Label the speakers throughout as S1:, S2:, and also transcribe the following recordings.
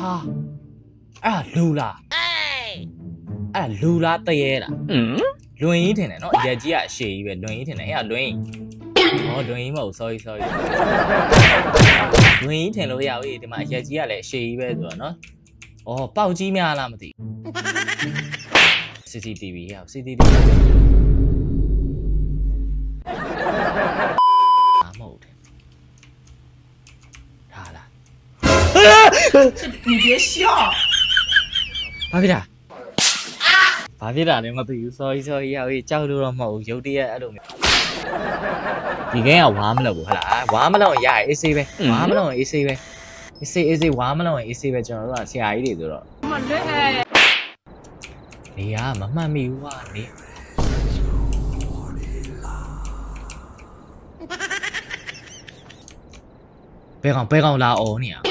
S1: ဟာအဲ့ဒါလူလားအဲ့ဒါလူလားတရေလား
S2: อืม
S1: လွင်ကြီးထင်တယ်နော်ရက်ကြီးကအရှေကြီးပဲလွင်ကြီးထင်တယ်အဲ့ဒါလွင်ကြီးဟောလွင်ကြီးမဟုတ် sorry sorry လွင်ကြီးထင်လို့ရအောင်ဒီမှာရက်ကြီးကလည်းအရှေကြီးပဲဆိုတော့နော်အော်ပေါက်ကြီးများလားမသိဘူး CCTV ရအောင် CCTV
S3: 你别笑。
S1: ဘာဖြစ်တာဘာဖြစ်တာလဲမသိဘူး sorry sorry ရအောင်ကြောက်လို့တော့မဟုတ်ဘူးရုတ်တရက်အဲ့လိုမျိုးဒီကင်းကဝါမလို့ဘူးဟတ်လားဝါမလို့ရရအေးဆေးပဲဝါမလို့အေးဆေးပဲအေးဆေးအေးဆေးဝါမလို့အေးဆေးပဲကျွန်တော်တို့ကဆရာကြီးတွေဆိုတော့နေရမမှတ်မိဘူးကွာနေဘယ်ကောင်ဘယ်ကောင်လာအောင်နေရ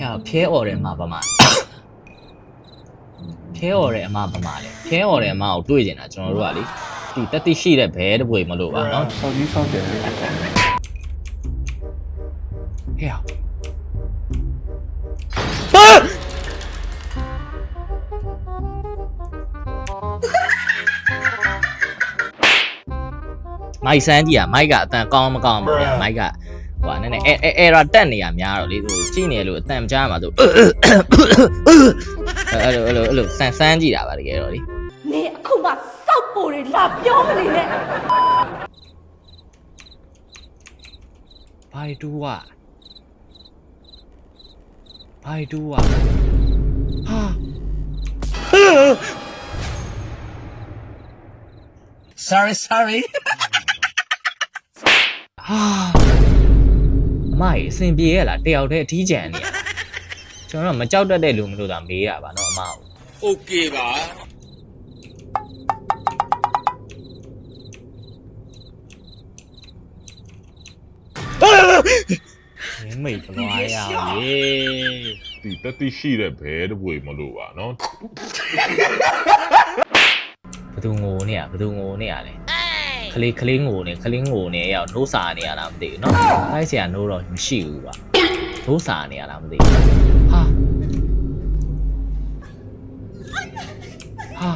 S1: အဲဖဲအော်တယ်မှာဗမာဖဲအော်တယ်အမဗမာလေဖဲအော်တယ်အမကိုတွေ့နေတာကျွန်တော်တို့ကလေဒီတက်တိရှိတဲ့ဘဲတပွေမလို့ပါနော်ဆော
S4: က်ကြီးဆောက်တယ်
S1: ဟဲ့မိုက်ဆန်းကြီးอ่ะမိုက်ကအတန်ကောင်းမကောင်းပါဗျာမိုက်က ကွာနည်းနည်း error တက်နေရများတော့လေဟိုကြည့်နေလို့အတန်ကြားမှာဆိုအဲ့လိုအဲ့လိုအဲ့လိုဆန်ဆန်းကြည့်တာပါတကယ်တော့လေ
S5: နေအခုမှစောက်ပိုတွေလာပြောမနေနဲ့
S1: ဘာတူဝဘာတူဝဟာ
S2: sorry sorry
S1: ဟာ မကြီးအဆင်ပြေရဲ့လားတယောက်တည်းအထီးကျန်နေရကျွန်တော်တို့မကြောက်တတ်တဲ့လူမလို့သာမေးတာပါเนาะအမကို
S2: โอเคပါ
S1: မင်းမိတ်ပလွားရအောင်ရေ
S6: ဒီတက်တိရှိတဲ့ဘဲတပွေမလို့ပါနော်
S1: ဘသူငိုနေရဘသူငိုနေရလဲ ခလေးခလေးငိုနေခလေးငိုနေရောက်နိုးစာနေရလားမသိဘူးเนาะအဲ့ဆရာနိုးတော့မရှိဘူးပါနိုးစာနေရလားမသိဘူးဟာဟာ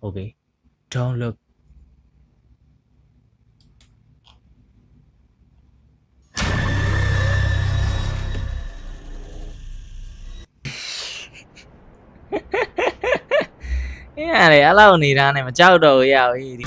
S1: โอเค don't look အေးရတယ်အဲ့လောက်နေတာနဲ့မကြောက်တော့ဘူးရအောင်ဟေးဒီ